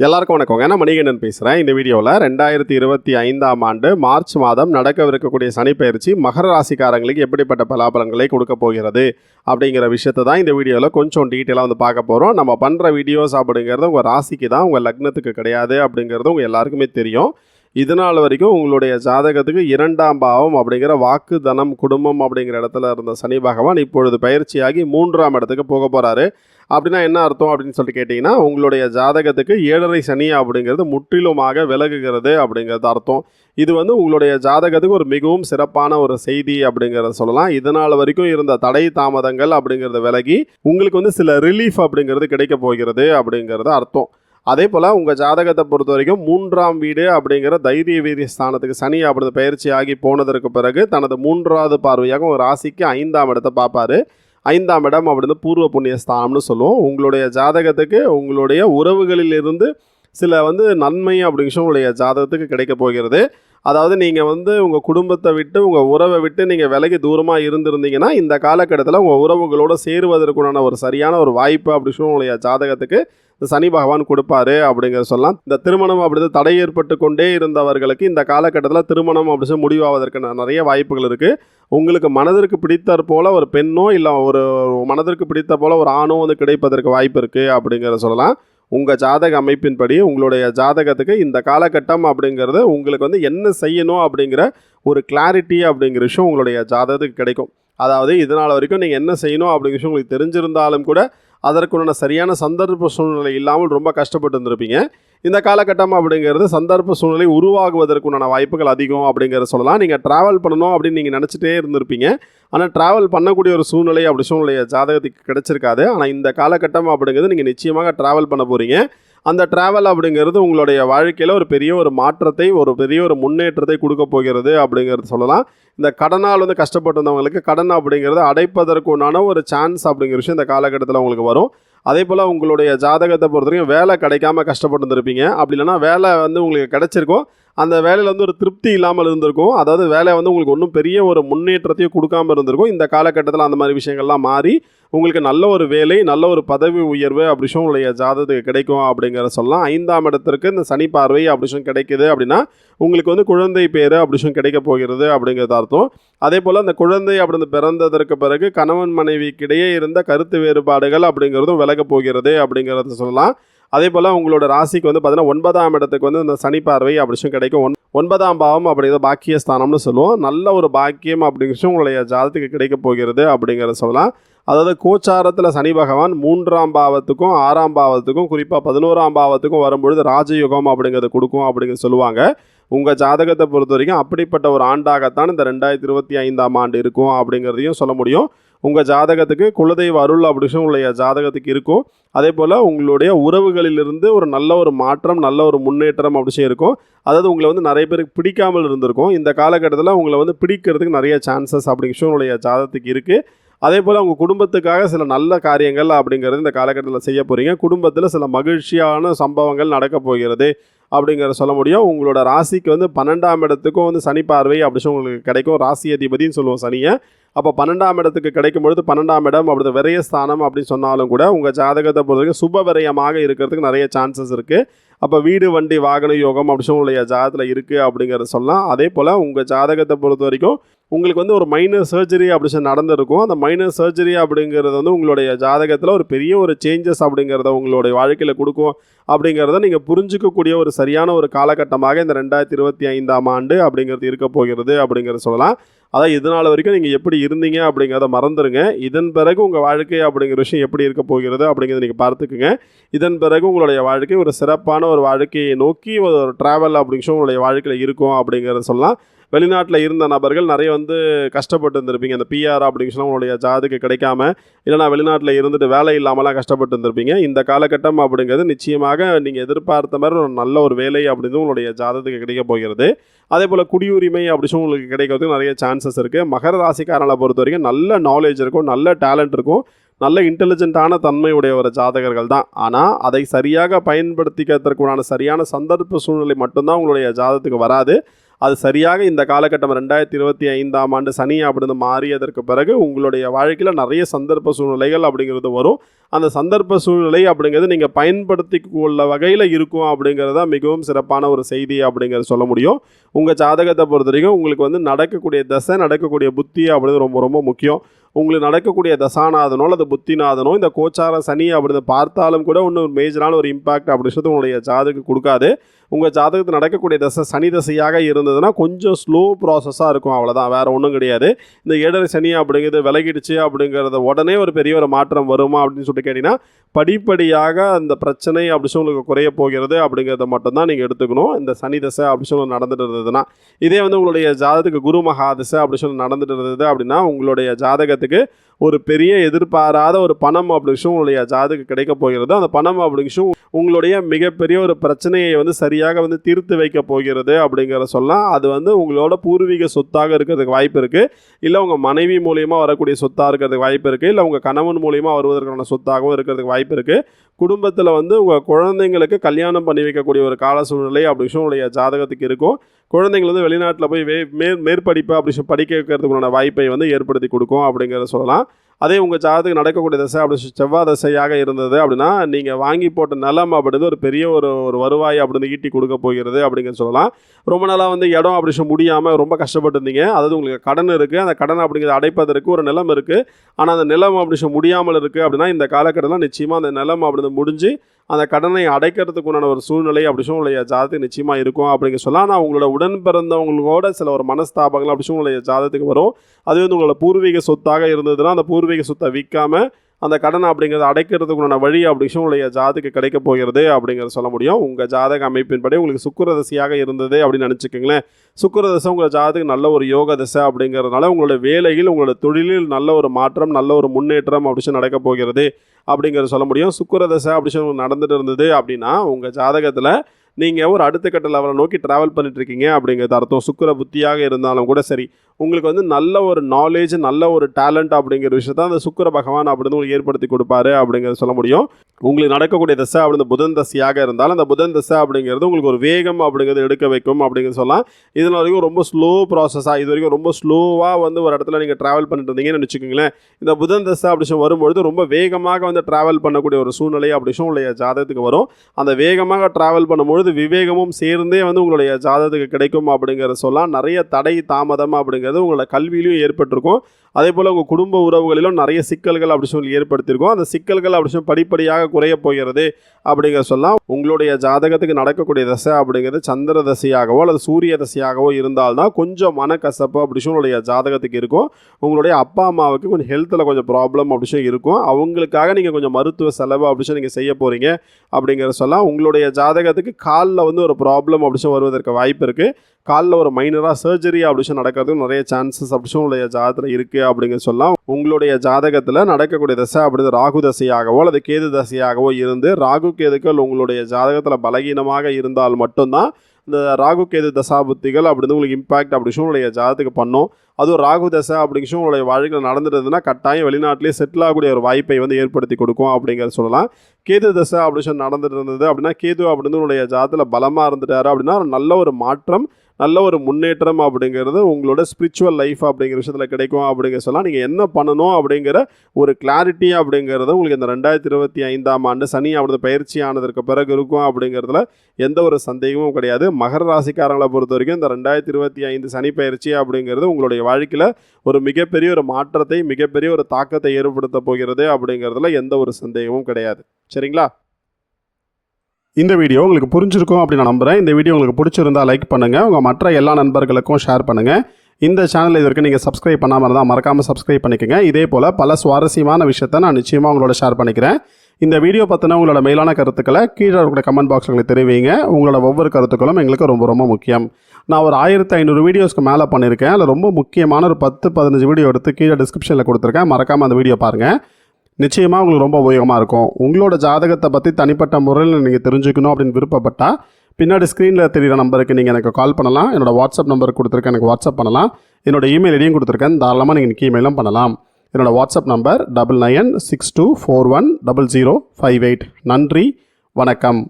எல்லாருக்கும் வணக்கம் ஏன்னா மணிகண்டன் பேசுகிறேன் இந்த வீடியோவில் ரெண்டாயிரத்தி இருபத்தி ஐந்தாம் ஆண்டு மார்ச் மாதம் நடக்கவிருக்கக்கூடிய சனிப்பெயர்ச்சி மகர ராசிக்காரங்களுக்கு எப்படிப்பட்ட பலாபலங்களை கொடுக்க போகிறது அப்படிங்கிற விஷயத்தை தான் இந்த வீடியோவில் கொஞ்சம் டீட்டெயிலாக வந்து பார்க்க போகிறோம் நம்ம பண்ணுற வீடியோஸ் அப்படிங்கிறது உங்கள் ராசிக்கு தான் உங்கள் லக்னத்துக்கு கிடையாது அப்படிங்கிறது உங்கள் எல்லாருக்குமே தெரியும். இதனால் வரைக்கும் உங்களுடைய ஜாதகத்துக்கு இரண்டாம் பாவம் அப்படிங்கிற வாக்கு தனம் குடும்பம் அப்படிங்கிற இடத்துல இருந்த சனி பகவான் இப்பொழுது பயிற்சியாகி மூன்றாம் இடத்துக்கு போக போகிறாரு அப்படின்னா என்ன அர்த்தம் அப்படின்னு சொல்லிட்டு கேட்டிங்கன்னா உங்களுடைய ஜாதகத்துக்கு ஏழரை சனி அப்படிங்கிறது முற்றிலுமாக விலகுகிறது அப்படிங்கிறது அர்த்தம். இது வந்து உங்களுடைய ஜாதகத்துக்கு ஒரு மிகவும் சிறப்பான ஒரு செய்தி அப்படிங்கிறத சொல்லலாம். இதனால் வரைக்கும் இருந்த தடை தாமதங்கள் அப்படிங்கிறத விலகி உங்களுக்கு வந்து சில ரிலீஃப் அப்படிங்கிறது கிடைக்க போகிறது அப்படிங்கிறது அர்த்தம். அதே போல் உங்கள் ஜாதகத்தை பொறுத்த வரைக்கும் மூன்றாம் வீடு அப்படிங்கிற தைரிய வீரிய ஸ்தானத்துக்கு சனி அப்படி பயிற்சி ஆகி போனதற்கு பிறகு தனது மூன்றாவது பார்வையாக ஒரு ராசிக்கு ஐந்தாம் இடத்தை பார்ப்பாரு. ஐந்தாம் இடம் அப்படின்னு பூர்வ புண்ணிய ஸ்தானம்னு சொல்லுவோம். உங்களுடைய ஜாதகத்துக்கு உங்களுடைய உறவுகளிலிருந்து சில வந்து நன்மை அப்படிங்கிற உங்களுடைய ஜாதகத்துக்கு கிடைக்க போகிறது. அதாவது நீங்கள் வந்து உங்கள் குடும்பத்தை விட்டு உங்கள் உறவை விட்டு நீங்கள் விலைக்கு தூரமாக இருந்திருந்தீங்கன்னா இந்த காலகட்டத்தில் உங்கள் உறவுகளோடு சேருவதற்குண்டான ஒரு சரியான ஒரு வாய்ப்பு அப்படி சொல்லி உங்களுடைய ஜாதகத்துக்கு இந்த சனி பகவான் கொடுப்பாரு அப்படிங்கிற சொல்லலாம். இந்த திருமணம் அப்படி தடை ஏற்பட்டு கொண்டே இருந்தவர்களுக்கு இந்த காலகட்டத்தில் திருமணம் அப்படி சொல்லி முடிவாவதற்கு நிறைய வாய்ப்புகள் இருக்குது உங்களுக்கு மனதிற்கு பிடித்தாற் போல் ஒரு பெண்ணோ இல்லை ஒரு மனதிற்கு பிடித்த போல் ஒரு ஆணோ வந்து கிடைப்பதற்கு வாய்ப்பு இருக்குது அப்படிங்கிற சொல்லலாம். உங்கள் ஜாதக அமைப்பின்படி உங்களுடைய ஜாதகத்துக்கு இந்த காலகட்டம் அப்படிங்கிறது உங்களுக்கு வந்து என்ன செய்யணும் அப்படிங்கிற ஒரு கிளாரிட்டி அப்படிங்கிற விஷயம் உங்களுடைய ஜாதகத்துக்கு கிடைக்கும். அதாவது இதனால் வரைக்கும் நீங்கள் என்ன செய்யணும் அப்படிங்கிற விஷயம் உங்களுக்கு தெரிஞ்சிருந்தாலும் கூட அதற்குண்டான சரியான சந்தர்ப்ப சூழ்நிலை இல்லாமல் ரொம்ப கஷ்டப்பட்டு இருந்திருப்பீங்க. இந்த காலகட்டம் அப்படிங்கிறது சந்தர்ப்ப சூழ்நிலை உருவாகுவதற்குண்டான வாய்ப்புகள் அதிகம் அப்படிங்கிறத சொல்லலாம். நீங்கள் ட்ராவல் பண்ணணும் அப்படின்னு நீங்கள் நினச்சிட்டே இருந்திருப்பீங்க. ஆனால் ட்ராவல் பண்ணக்கூடிய ஒரு சூழ்நிலை அப்படி சூழ்நிலையை ஜாதகத்துக்கு கிடைச்சிருக்காது. ஆனால் இந்த காலகட்டம் அப்படிங்கிறது நீங்கள் நிச்சயமாக ட்ராவல் பண்ண போகிறீங்க அந்த ட்ராவல் அப்படிங்கிறது உங்களுடைய வாழ்க்கையில் ஒரு பெரிய ஒரு மாற்றத்தை ஒரு பெரிய ஒரு முன்னேற்றத்தை கொடுக்க போகிறது அப்படிங்கிறது சொல்லலாம். இந்த கடனால் வந்து கஷ்டப்பட்டு இருந்தவங்களுக்கு கடன் அப்படிங்கிறது அடைப்பதற்குண்டான ஒரு சான்ஸ் அப்படிங்கிற விஷயம் இந்த காலகட்டத்தில் உங்களுக்கு வரும். அதே போல் உங்களுடைய ஜாதகத்தை பொறுத்த வரைக்கும் வேலை கிடைக்காம கஷ்டப்பட்டு இருந்திருப்பீங்க அப்படி இல்லைன்னா வேலை வந்து உங்களுக்கு கிடைச்சிருக்கும். அந்த வேலையில் வந்து ஒரு திருப்தி இல்லாமல் இருந்திருக்கும். அதாவது வேலை வந்து உங்களுக்கு ஒன்றும் பெரிய ஒரு முன்னேற்றத்தையும் கொடுக்காம இருந்திருக்கும். இந்த காலகட்டத்தில் அந்த மாதிரி விஷயங்கள்லாம் மாறி உங்களுக்கு நல்ல ஒரு வேலை நல்ல ஒரு பதவி உயர்வு அப்படிஷம் உங்களுடைய ஜாதகத்துக்கு கிடைக்கும் அப்படிங்கிற சொல்லலாம். ஐந்தாம் இடத்திற்கு இந்த சனி பார்வை அப்படி கிடைக்குது அப்படின்னா உங்களுக்கு வந்து குழந்தை பேர் அப்படி கிடைக்க போகிறது அப்படிங்கிறது அர்த்தம். அதே போல் அந்த குழந்தை அப்படி பிறந்ததற்கு பிறகு கணவன் மனைவிக்கிடையே இருந்த கருத்து வேறுபாடுகள் அப்படிங்கிறதும் விலக போகிறது அப்படிங்கிறத சொல்லலாம். அதே போல் உங்களோட ராசிக்கு வந்து பார்த்தீங்கன்னா ஒன்பதாம் இடத்துக்கு வந்து இந்த சனி பார்வை அப்படி கிடைக்கும். ஒன் ஒன்பதாம் பாவம் அப்படிங்கிறது பாக்கியஸ்தானம்னு சொல்லுவோம். நல்ல ஒரு பாக்கியம் அப்படிங்கிற உங்களுடைய ஜாதத்துக்கு கிடைக்க போகிறது அப்படிங்கிறத சொல்லலாம். அதாவது கோச்சாரத்தில் சனி பகவான் மூன்றாம் பாவத்துக்கும் ஆறாம் பாவத்துக்கும் குறிப்பாக பதினோராம் பாவத்துக்கும் வரும்பொழுது ராஜயோகம் அப்படிங்கிறத கொடுக்கும் அப்படிங்கிறது சொல்லுவாங்க. உங்கள் ஜாதகத்தை பொறுத்த வரைக்கும் அப்படிப்பட்ட ஒரு ஆண்டாகத்தான் இந்த ரெண்டாயிரத்தி இருபத்தி ஐந்தாம் ஆண்டு இருக்கும் அப்படிங்கிறதையும் சொல்ல முடியும். உங்கள் ஜாதகத்துக்கு குலதெய்வ அருள் அப்படி உங்களுடைய ஜாதகத்துக்கு இருக்கும். அதே போல் உங்களுடைய உறவுகளிலிருந்து ஒரு நல்ல ஒரு மாற்றம் நல்ல ஒரு முன்னேற்றம் அப்படி இருக்கும். அதாவது உங்களை வந்து நிறைய பேருக்கு பிடிக்காமல் இருந்திருக்கும். இந்த காலகட்டத்தில் உங்களை வந்து பிடிக்கிறதுக்கு நிறைய சான்சஸ் அப்படிங்கிற உங்களுடைய ஜாதகத்துக்கு இருக்குது அதே போல் உங்கள் குடும்பத்துக்காக சில நல்ல காரியங்கள் அப்படிங்கிறது இந்த காலகட்டத்தில் செய்ய போகிறீங்க குடும்பத்தில் சில மகிழ்ச்சியான சம்பவங்கள் நடக்க போகிறது அப்படிங்கிறத சொல்ல முடியும். உங்களோட ராசிக்கு வந்து பன்னெண்டாம் இடத்துக்கும் வந்து சனி பார்வை அப்படி சொல்லி உங்களுக்கு கிடைக்கும். ராசி அதிபதினு சொல்லுவோம் சனியை. அப்போ பன்னெண்டாம் இடத்துக்கு கிடைக்கும் பொழுது பன்னெண்டாம் இடம் அப்படி விரயஸ்தானம் அப்படின்னு சொன்னாலும் கூட உங்கள் ஜாதகத்தை பொறுத்த வரைக்கும் சுப விரயமாக இருக்கிறதுக்கு நிறைய சான்சஸ் இருக்குது அப்போ வீடு வண்டி வாகன யோகம் அப்படி உங்களுடைய ஜாதகத்தில் இருக்குது அப்படிங்கிறத சொல்லலாம். அதே போல் உங்கள் ஜாதகத்தை பொறுத்த வரைக்கும் உங்களுக்கு வந்து ஒரு மைனர் சர்ஜரி அப்படி சொல்லி நடந்திருக்கும். அந்த மைனர் சர்ஜரி அப்படிங்கிறது வந்து உங்களுடைய ஜாதகத்தில் ஒரு பெரிய ஒரு சேஞ்சஸ் அப்படிங்கிறத உங்களுடைய வாழ்க்கையில் கொடுக்கும். அப்படிங்கிறத நீங்கள் புரிஞ்சுக்கக்கூடிய ஒரு சரியான ஒரு காலகட்டமாக இந்த ரெண்டாயிரத்தி இருபத்தி ஐந்தாம் ஆண்டு அப்படிங்கிறது இருக்க போகிறது அப்படிங்கிறத சொல்லலாம். அதான் இது நாள் வரைக்கும் நீங்கள் எப்படி இருந்தீங்க அப்படிங்கிறத மறந்துடுங்க இதன் பிறகு உங்கள் வாழ்க்கை அப்படிங்கிற விஷயம் எப்படி இருக்க போகிறது அப்படிங்கிறத நீங்கள் பார்த்துக்குங்க. இதன் பிறகு உங்களுடைய வாழ்க்கை ஒரு சிறப்பான ஒரு வாழ்க்கையை நோக்கி ஒரு ட்ராவல் அப்படிங்கிற உங்களுடைய வாழ்க்கையில் இருக்கும் அப்படிங்கிறத சொல்லலாம். வெளிநாட்டில் இருந்த நபர்கள் நிறைய வந்து கஷ்டப்பட்டு இருந்திருப்பீங்க. அந்த பிஆர் அப்படிங்கிற விஷயம் உங்களுடைய ஜாதுக்கு கிடைக்காம இல்லைனா வெளிநாட்டில் இருந்துட்டு வேலை இல்லாமலாம் கஷ்டப்பட்டு இருந்திருப்பீங்க. இந்த காலகட்டம் அப்படிங்கிறது நிச்சயமாக நீங்கள் எதிர்பார்த்த மாதிரி ஒரு நல்ல ஒரு வேலை அப்படின்னு உங்களுடைய ஜாதத்துக்கு கிடைக்க போகிறது. அதே போல் குடியுரிமை அப்படின்னு உங்களுக்கு கிடைக்கிறதுக்கு நிறைய சான்சஸ் இருக்குது மகர ராசிக்காரங்களை பொறுத்த வரைக்கும் நல்ல நாலேஜ் இருக்கும் நல்ல டேலண்ட் இருக்கும் நல்ல இன்டெலிஜென்ட்டான தன்மையுடைய ஒரு ஜாதகர்கள் தான். ஆனால் அதை சரியாக பயன்படுத்திக்கிறதுக்குண்டான சரியான சந்தர்ப்ப சூழ்நிலை மட்டும்தான் உங்களுடைய ஜாதகத்துக்கு வராது. அது சரியாக இந்த காலகட்டம் ரெண்டாயிரத்தி இருபத்தி ஐந்தாம் ஆண்டு சனி அப்படின்னு மாறியதற்கு பிறகு உங்களுடைய வாழ்க்கையில் நிறைய சந்தர்ப்ப சூழ்நிலைகள் அப்படிங்கிறது வரும். அந்த சந்தர்ப்ப சூழ்நிலை அப்படிங்கிறது நீங்கள் பயன்படுத்தி கொள்ள வகையில் இருக்கும் அப்படிங்கிறது தான் மிகவும் சிறப்பான ஒரு செய்தி அப்படிங்கிறத சொல்ல முடியும். உங்கள் ஜாதகத்தை பொறுத்த வரைக்கும் உங்களுக்கு வந்து நடக்கக்கூடிய தசை நடக்கக்கூடிய புத்தி அப்படிங்கிறது ரொம்ப ரொம்ப முக்கியம். உங்களுக்கு நடக்கக்கூடிய தசாநாதனோ அல்லது புத்திநாதனோ இந்த கோச்சார சனி அப்படின்னு பார்த்தாலும் கூட ஒன்றும் மேஜரான ஒரு இம்பாக்ட் அப்படின்றது உங்களுடைய ஜாதகம் கொடுக்காது. உங்கள் ஜாதகத்தில் நடக்கக்கூடிய தசை சனி தசையாக இருந்ததுன்னா கொஞ்சம் ஸ்லோ ப்ராசஸாக இருக்கும். அவ்வளோதான் வேறு ஒன்றும் கிடையாது. இந்த ஏழரை சனி அப்படிங்கிறது விலகிடுச்சு அப்படிங்கிறத உடனே ஒரு பெரிய ஒரு மாற்றம் வருமா அப்படின்னு சொல்லிட்டு கேட்டிங்கன்னா படிப்படியாக அந்த பிரச்சனை அப்படி சொல்லி உங்களுக்கு குறைய போகிறது அப்படிங்கிறத மட்டும்தான் நீங்கள் எடுத்துக்கணும். இந்த சனி தசை அப்படி சொல்லி நடந்துட்டு இருந்ததுன்னா இதே வந்து உங்களுடைய ஜாதகத்துக்கு குரு மகாதசை அப்படி சொல்லி நடந்துட்டு இருந்தது அப்படின்னா உங்களுடைய ஜாதகத்துக்கு ஒரு பெரிய எதிர்பாராத ஒரு பணம் அப்படி விஷயம் உங்களுடைய ஜாதகம் கிடைக்க போகிறது. அந்த பணம் அப்படி விஷயம் உங்களுடைய மிகப்பெரிய ஒரு பிரச்சனையை வந்து சரியாக வந்து தீர்த்து வைக்க போகிறது அப்படிங்கிற சொல்லலாம். அது வந்து உங்களோட பூர்வீக சொத்தாக இருக்கிறதுக்கு வாய்ப்பு இருக்குது இல்லை உங்கள் மனைவி மூலியமாக வரக்கூடிய சொத்தாக இருக்கிறதுக்கு வாய்ப்பு இருக்குது இல்லை உங்கள் கணவன் மூலியமாக வருவதற்கான சொத்தாகவும் இருக்கிறதுக்கு வாய்ப்பு இருக்குது குடும்பத்தில் வந்து உங்கள் குழந்தைங்களுக்கு கல்யாணம் பண்ணி வைக்கக்கூடிய ஒரு கால சூழ்நிலை அப்படி உங்களுடைய ஜாதகத்துக்கு இருக்கும். குழந்தைங்கள் வந்து வெளிநாட்டில் போய் வே மேற்படிப்பு அப்படி சொல்லி படிக்க வைக்கிறதுக்குள்ளான வாய்ப்பை வந்து ஏற்படுத்தி கொடுக்கும் அப்படிங்கிறத சொல்லலாம். அதே உங்கள் ஜாதகத்துக்கு நடக்கக்கூடிய தசை அப்படி செவ்வாய் தசையாக இருந்தது அப்படின்னா நீங்கள் வாங்கி போட்ட நிலம் அப்படின்றது ஒரு பெரிய ஒரு ஒரு வருவாய் அப்படின்னு ஈட்டி கொடுக்க போகிறது அப்படிங்கிறத சொல்லலாம். ரொம்ப நாளாக வந்து இடம் அப்படி சொல்லி முடியாமல் ரொம்ப கஷ்டப்பட்டு இருந்தீங்க அதாவது உங்களுக்கு கடன் இருக்குது அந்த கடன் அப்படிங்கிறத அடைப்பதற்கு ஒரு நிலம் இருக்குது ஆனால் அந்த நிலம் அப்படி சொல்லி முடியாமல் இருக்குது அப்படின்னா இந்த காலக்கட்டத்தில் நிச்சயமாக அந்த நிலம் அப்படின்றது முடிஞ்சு அந்த கடனை அடைக்கிறதுக்கு உண்டான ஒரு சூழ்நிலை அப்படி சொல்லி உங்களுடைய ஜாதகத்துக்கு நிச்சயமாக இருக்கும் அப்படிங்க சொல்ல ஆனால் உங்களோட உடன் பிறந்தவங்களோட சில ஒரு மனஸ்தாபங்கள் அப்படி சொல்லி உங்களுடைய ஜாதகத்துக்கு வரும். அது வந்து உங்களோட பூர்வீக சொத்தாக இருந்ததுன்னா அந்த பூர்வீக சொத்தை விற்காம அந்த கடனை அப்படிங்கிறத அடைக்கிறதுக்குண்டான வழி அப்படிங்கிறது உங்களுடைய ஜாதகம் கிடைக்க போகிறது அப்படிங்கிறத சொல்ல முடியும். உங்கள் ஜாதக அமைப்பின்படி உங்களுக்கு சுக்கிரதசையாக இருந்தது அப்படின்னு நினச்சிக்கோங்களேன். சுக்கிரதசை உங்கள் ஜாதகம் நல்ல ஒரு யோக தசை அப்படிங்கிறதுனால உங்களோட வேலையில் உங்களோட தொழிலில் நல்ல ஒரு மாற்றம் நல்ல ஒரு முன்னேற்றம் அப்படின்னு நடக்க போகிறது அப்படிங்கிறத சொல்ல முடியும். சுக்கிரதசை அப்படின்னு சொல்லி நடந்துட்டு இருந்தது அப்படின்னா உங்கள் ஜாதகத்தில் நீங்கள் ஒரு அடுத்த கட்ட லெவலை நோக்கி ட்ராவல் பண்ணிட்டு இருக்கீங்க அப்படிங்கிறது அர்த்தம். சுக்கர புத்தியாக இருந்தாலும் கூட சரி. உங்களுக்கு வந்து நல்ல ஒரு நாலேஜ் நல்ல ஒரு டேலண்ட் அப்படிங்கிற விஷயத்த அந்த சுக்கிர பகவான் அப்படின்னு உங்களுக்கு ஏற்படுத்தி கொடுப்பாரு அப்படிங்கிறத சொல்ல முடியும். உங்களுக்கு நடக்கக்கூடிய தசை அப்படி புதன் தசையாக இருந்தாலும் அந்த புதன் தசை அப்படிங்கிறது உங்களுக்கு ஒரு வேகம் அப்படிங்கிறது எடுக்க வைக்கும் அப்படிங்கிறது சொல்லலாம். இதில் வரைக்கும் ரொம்ப ஸ்லோ ப்ராசஸாக இது வரைக்கும் ரொம்ப ஸ்லோவாக வந்து ஒரு இடத்துல நீங்கள் ட்ராவல் பண்ணிட்டு இருந்தீங்கன்னு வச்சுக்கோங்களேன். இந்த புதன் தசை அப்படி வரும்பொழுது ரொம்ப வேகமாக வந்து ட்ராவல் பண்ணக்கூடிய ஒரு சூழ்நிலை அப்படி உங்களுடைய ஜாதகத்துக்கு வரும். அந்த வேகமாக ட்ராவல் பண்ணும்பொழுது விவேகமும் சேர்ந்தே வந்து உங்களுடைய ஜாதகத்துக்கு கிடைக்கும் அப்படிங்கிற சொல்லலாம் நிறைய தடை தாமதம் அப்படிங்கிறது உங்களோட கல்வியிலையும் ஏற்பட்டிருக்கும். அதே போல் உங்கள் குடும்ப உறவுகளிலும் நிறைய சிக்கல்கள் அப்படி சொல்லி ஏற்படுத்தியிருக்கோம். அந்த சிக்கல்கள் அப்படி சொல்லி படிப்படியாக குறைய போகிறது அப்படிங்கிற சொல்லலாம் உங்களுடைய ஜாதகத்துக்கு நடக்கக்கூடிய தசை அப்படிங்கிறது சந்திர தசையாகவோ அல்லது சூரிய தசையாகவோ இருந்தால்தான் கொஞ்சம் மனக்கசப்பு அப்படி சொல்லி உங்களுடைய ஜாதகத்துக்கு இருக்கும். உங்களுடைய அப்பா அம்மாவுக்கு கொஞ்சம் ஹெல்த்தில் கொஞ்சம் ப்ராப்ளம் அப்படி சொல்லி இருக்கும். அவங்களுக்காக நீங்கள் கொஞ்சம் மருத்துவ செலவு அப்படி சொல்லி நீங்கள் செய்ய போகிறீங்க அப்படிங்கிற சொல்லலாம் உங்களுடைய ஜாதகத்துக்கு காலில் வந்து ஒரு ப்ராப்ளம் அப்படிச்சும் வருவதற்கு வாய்ப்பு இருக்குது காலில் ஒரு மைனராக சர்ஜரி அப்படிச்சும் நடக்கிறதுக்கு நிறைய சான்சஸ் அப்படிச்சும் உங்களுடைய ஜாதகத்தில் இருக்குது அப்படிங்கிற சொல்லலாம். உங்களுடைய ஜாதகத்தில் நடக்கக்கூடிய தசை அப்படி ராகு தசையாகவோ அல்லது கேது தசையாகவோ இருந்து ராகு கேதுக்கள் உங்களுடைய ஜாதகத்தில் பலகீனமாக இருந்தால் மட்டும்தான் இந்த ராகு கேது தசாபுத்திகள் அப்படின்னு உங்களுக்கு இம்பாக்ட் அப்படி உங்களுடைய ஜாதகத்துக்கு பண்ணும். அதுவும் ராகு தசை அப்படிங்கிற உங்களுடைய வாழ்க்கையில் நடந்துருதுன்னா கட்டாயம் வெளிநாட்டிலே செட்டில் ஆகக்கூடிய ஒரு வாய்ப்பை வந்து ஏற்படுத்தி கொடுக்கும் அப்படிங்கிறத சொல்லலாம். கேது தசை அப்படின்னு சொல்லி நடந்துட்டு இருந்தது அப்படின்னா கேது அப்படின்னு உங்களுடைய ஜாதத்தில் பலமாக இருந்துட்டாரு அப்படின்னா நல்ல ஒரு மாற்றம் நல்ல ஒரு முன்னேற்றம் அப்படிங்கிறது உங்களோட ஸ்பிரிச்சுவல் லைஃப் அப்படிங்கிற விஷயத்தில் கிடைக்கும் அப்படிங்கிற சொல்லலாம் நீங்கள் என்ன பண்ணணும் அப்படிங்கிற ஒரு கிளாரிட்டி அப்படிங்கிறது உங்களுக்கு இந்த ரெண்டாயிரத்தி இருபத்தி ஐந்தாம் ஆண்டு சனி அவனது பயிற்சி ஆனதற்கு பிறகு இருக்கும் அப்படிங்கிறதுல எந்த ஒரு சந்தேகமும் கிடையாது. மகர ராசிக்காரங்களை பொறுத்த வரைக்கும் இந்த ரெண்டாயிரத்தி இருபத்தி ஐந்து சனி பயிற்சி அப்படிங்கிறது உங்களுடைய வாழ்க்கையில் ஒரு மிகப்பெரிய ஒரு மாற்றத்தை மிகப்பெரிய ஒரு தாக்கத்தை ஏற்படுத்த போகிறது அப்படிங்கிறதுல எந்த ஒரு சந்தேகமும் கிடையாது. சரிங்களா? இந்த வீடியோ உங்களுக்கு புரிஞ்சிருக்கும் அப்படின்னு நான் நம்புகிறேன் இந்த வீடியோ உங்களுக்கு பிடிச்சிருந்தா லைக் பண்ணுங்கள் உங்கள் மற்ற எல்லா நண்பர்களுக்கும் ஷேர் பண்ணுங்கள் இந்த சேனல் இது வரைக்கும் நீங்கள் சப்ஸ்கிரைப் பண்ணாமல் இருந்தால் மறக்காமல் சப்ஸ்கிரைப் பண்ணிக்கோங்க. இதே போல் பல சுவாரஸ்யமான விஷயத்தை நான் நிச்சயமாக உங்களோட ஷேர் பண்ணிக்கிறேன். இந்த வீடியோ பற்றின உங்களோட மேலான கருத்துக்களை கீழே இருக்கிற கமெண்ட் பாக்ஸில் தெரிவிங்க. உங்களோட ஒவ்வொரு கருத்துக்களும் எங்களுக்கு ரொம்ப ரொம்ப முக்கியம். நான் ஒரு ஆயிரத்தி ஐநூறு வீடியோஸ்க்கு மேலே பண்ணியிருக்கேன். அதில் ரொம்ப முக்கியமான ஒரு பத்து பதினஞ்சு வீடியோ எடுத்து கீழே டிஸ்கிரிப்ஷனில் கொடுத்துருக்கேன். மறக்காமல் அந்த வீடியோ பாருங்கள் நிச்சயமாக உங்களுக்கு ரொம்ப உபயோகமாக இருக்கும். உங்களோட ஜாதகத்தை பற்றி தனிப்பட்ட முறையில் நீங்கள் தெரிஞ்சுக்கணும் அப்படின்னு விருப்பப்பட்டால் பின்னாடி ஸ்க்ரீனில் தெரிகிற நம்பருக்கு நீங்கள் எனக்கு கால் பண்ணலாம். என்னோட வாட்ஸ்அப் நம்பர் கொடுத்துருக்கேன் எனக்கு வாட்ஸ்அப் பண்ணலாம். என்னோட இமெயில் ஐடியும் கொடுத்துருக்கேன். தாராளமாக நீங்கள் எனக்கு இமெயிலும் பண்ணலாம். என்னோட WhatsApp number double nine six two four one double zero five eight நன்றி வணக்கம்.